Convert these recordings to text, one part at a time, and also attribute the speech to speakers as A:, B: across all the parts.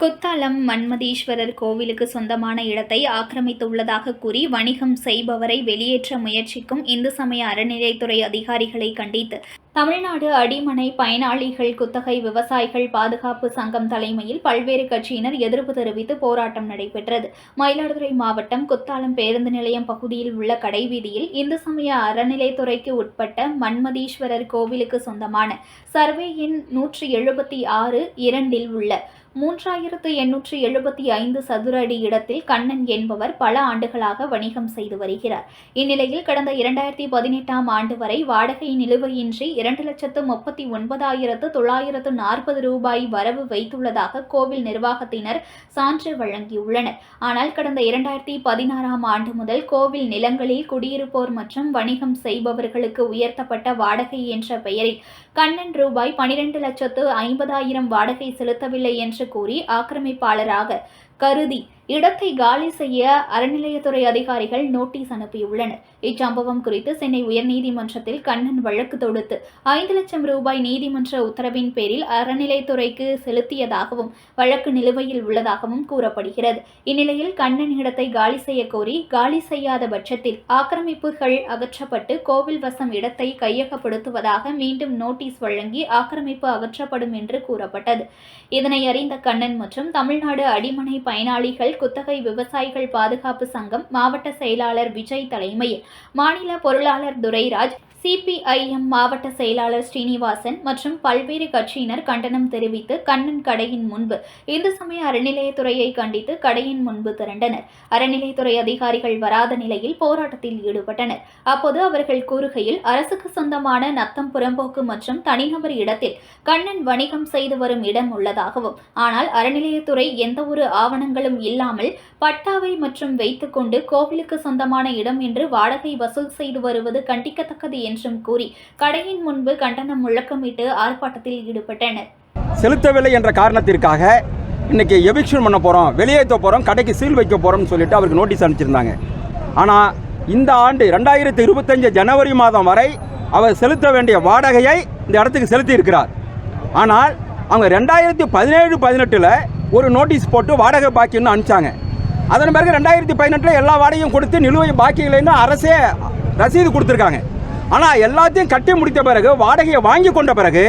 A: Kuthalam Manmatheeswarar கோவிலுக்கு சொந்தமான இடத்தை ஆக்கிரமித்துள்ளதாக கூறி வணிகம் செய்பவரை வெளியேற்ற முயற்சிக்கும் இந்து சமய அறநிலைத்துறை அதிகாரிகளை கண்டித்து தமிழ்நாடு அடிமனை பயனாளிகள் குத்தகை விவசாயிகள் பாதுகாப்பு சங்கம் தலைமையில் பல்வேறு கட்சியினர் எதிர்ப்பு தெரிவித்து போராட்டம் நடைபெற்றது. மயிலாடுதுறை மாவட்டம் குத்தாலம் பேருந்து நிலையம் பகுதியில் உள்ள கடைவீதியில் இந்து சமய அறநிலைத்துறைக்கு உட்பட்ட மன்மதீஸ்வரர் கோவிலுக்கு சொந்தமான சர்வே எண் நூற்றி எழுபத்தி ஆறு இரண்டில் உள்ள மூன்றாயிரத்து எண்ணூற்று எழுபத்தி ஐந்து சதுர அடி இடத்தில் கண்ணன் என்பவர் பல ஆண்டுகளாக வணிகம் செய்து வருகிறார். இந்நிலையில் கடந்த இரண்டாயிரத்தி பதினெட்டாம் ஆண்டு வரை வாடகை நிலுவையின்றி இரண்டு லட்சத்து முப்பத்தி ஒன்பதாயிரத்து தொள்ளாயிரத்து நாற்பது ரூபாய் வரவு வைத்துள்ளதாக கோவில் நிர்வாகத்தினர் சான்று வழங்கியுள்ளனர். ஆனால் கடந்த இரண்டாயிரத்தி பதினாறாம் ஆண்டு முதல் கோவில் நிலங்களில் குடியிருப்போர் மற்றும் வணிகம் செய்பவர்களுக்கு உயர்த்தப்பட்ட வாடகை என்ற பெயரில் கண்ணன் ரூபாய் பனிரெண்டு லட்சத்து ஐம்பதாயிரம் வாடகை செலுத்தவில்லை என்று கூறி ஆக்கிரமிப்பாளராக கருதி இடத்தை காலி செய்ய அறநிலையத்துறை அதிகாரிகள் நோட்டீஸ் அனுப்பியுள்ளனர். இச்சம்பவம் குறித்து சென்னை உயர்நீதிமன்றத்தில் கண்ணன் வழக்கு தொடுத்து ஐந்து லட்சம் ரூபாய் நீதிமன்ற உத்தரவின் பேரில் அறநிலைத்துறைக்கு செலுத்தியதாகவும் வழக்கு நிலுவையில் உள்ளதாகவும் கூறப்படுகிறது. இந்நிலையில் கண்ணன் இடத்தை காலி செய்ய கோரி காலி செய்யாத பட்சத்தில் ஆக்கிரமிப்புகள் அகற்றப்பட்டு கோவில் வசம் இடத்தை கையகப்படுத்துவதாக மீண்டும் நோட்டீஸ் வழங்கி ஆக்கிரமிப்பு அகற்றப்படும் என்று கூறப்பட்டது. இதனை அறிந்த கண்ணன் மற்றும் தமிழ்நாடு அடிமனை பயனாளிகள் குத்தகை விவசாயிகள் பாதுகாப்பு சங்கம் மாவட்ட செயலாளர் விஜய் தலைமையில் மாநில பொருளாளர் துரைராஜ் சிபிஐஎம் மாவட்ட செயலாளர் ஸ்ரீனிவாசன் மற்றும் பல்வேறு கட்சியினர் கண்டனம் தெரிவித்து கண்ணன் கடையின் முன்பு இந்து சமய அறநிலையத்துறையை கண்டித்து கடையின் முன்பு திரண்டனர். அறநிலையத்துறை அதிகாரிகள் வராத நிலையில் போராட்டத்தில் ஈடுபட்டனர். அப்போது அவர்கள் கூறுகையில் அரசுக்கு சொந்தமான நத்தம் புறம்போக்கு மற்றும் தனிநபர் இடத்தில் கண்ணன் வணிகம் செய்து வரும் இடம் உள்ளதாகவும் ஆனால் அறநிலையத்துறை எந்த ஒரு ஆவணங்களும் இல்லாமல் பட்டாவை மற்றும் வைத்துக்கொண்டு கோவிலுக்கு சொந்தமான இடம் என்று வாடகை வசூல் செய்து வருவது கண்டிக்கத்தக்கது என்றும் கூறி கடையின் முன்பு கண்டனம் முழக்கமிட்டு ஆர்ப்பாட்டத்தில் ஈடுபட்டனர்.
B: செலுத்தவில்லை என்ற காரணத்திற்காக இன்றைக்கி எவிக்ஷன் பண்ண போகிறோம் வெளியேற்ற போகிறோம் கடைக்கு சீல் வைக்க போகிறோம்னு சொல்லிட்டு அவருக்கு நோட்டீஸ் அனுப்பிச்சிருந்தாங்க. ஆனால் இந்த ஆண்டு ரெண்டாயிரத்தி இருபத்தஞ்சு ஜனவரி மாதம் வரை அவர் செலுத்த வேண்டிய வாடகையை இந்த இடத்துக்கு செலுத்தி இருக்கிறார் ஆனால் அவங்க ரெண்டாயிரத்தி பதினேழு பதினெட்டில் ஒரு நோட்டீஸ் போட்டு வாடகை பாக்கின்னு அனுப்பிச்சாங்க. அதன் பிறகு ரெண்டாயிரத்தி பதினெட்டில் எல்லா வாடகையும் கொடுத்து நிலுவை பாக்கி அரசே ரசீது கொடுத்துருக்காங்க. ஆனால் எல்லாத்தையும் கட்டி முடித்த பிறகு வாடகையை வாங்கி கொண்ட பிறகு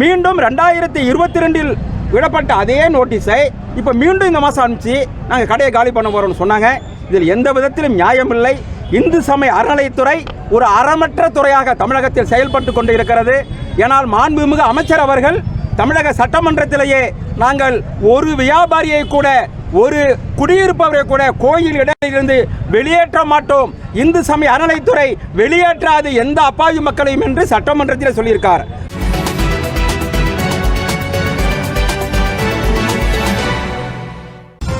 B: மீண்டும் ரெண்டாயிரத்தி இருபத்தி ரெண்டில் விடப்பட்ட அதே நோட்டீஸை இப்போ மீண்டும் இந்த மாதம் அனுப்பிச்சு நாங்கள் கடையை காலி பண்ண போகிறோம்னு சொன்னாங்க. இதில் எந்த விதத்திலும் நியாயமில்லை இந்து சமய அறநிலைத்துறை ஒரு அறமற்ற துறையாக தமிழகத்தில் செயல்பட்டு கொண்டு இருக்கிறது. ஏனால் மாண்புமிகு அமைச்சர் அவர்கள் தமிழக சட்டமன்றத்திலேயே நாங்கள் ஒரு வியாபாரியை கூட ஒரு குடியிருப்பவரை கூட கோயில் இடையிலிருந்து வெளியேற்ற மாட்டோம். இந்து சமய அறநிலைத்துறை வெளியேற்றாது எந்த அப்பாவி மக்களையும் என்று சட்டமன்றத்தில் சொல்லியிருக்கார்.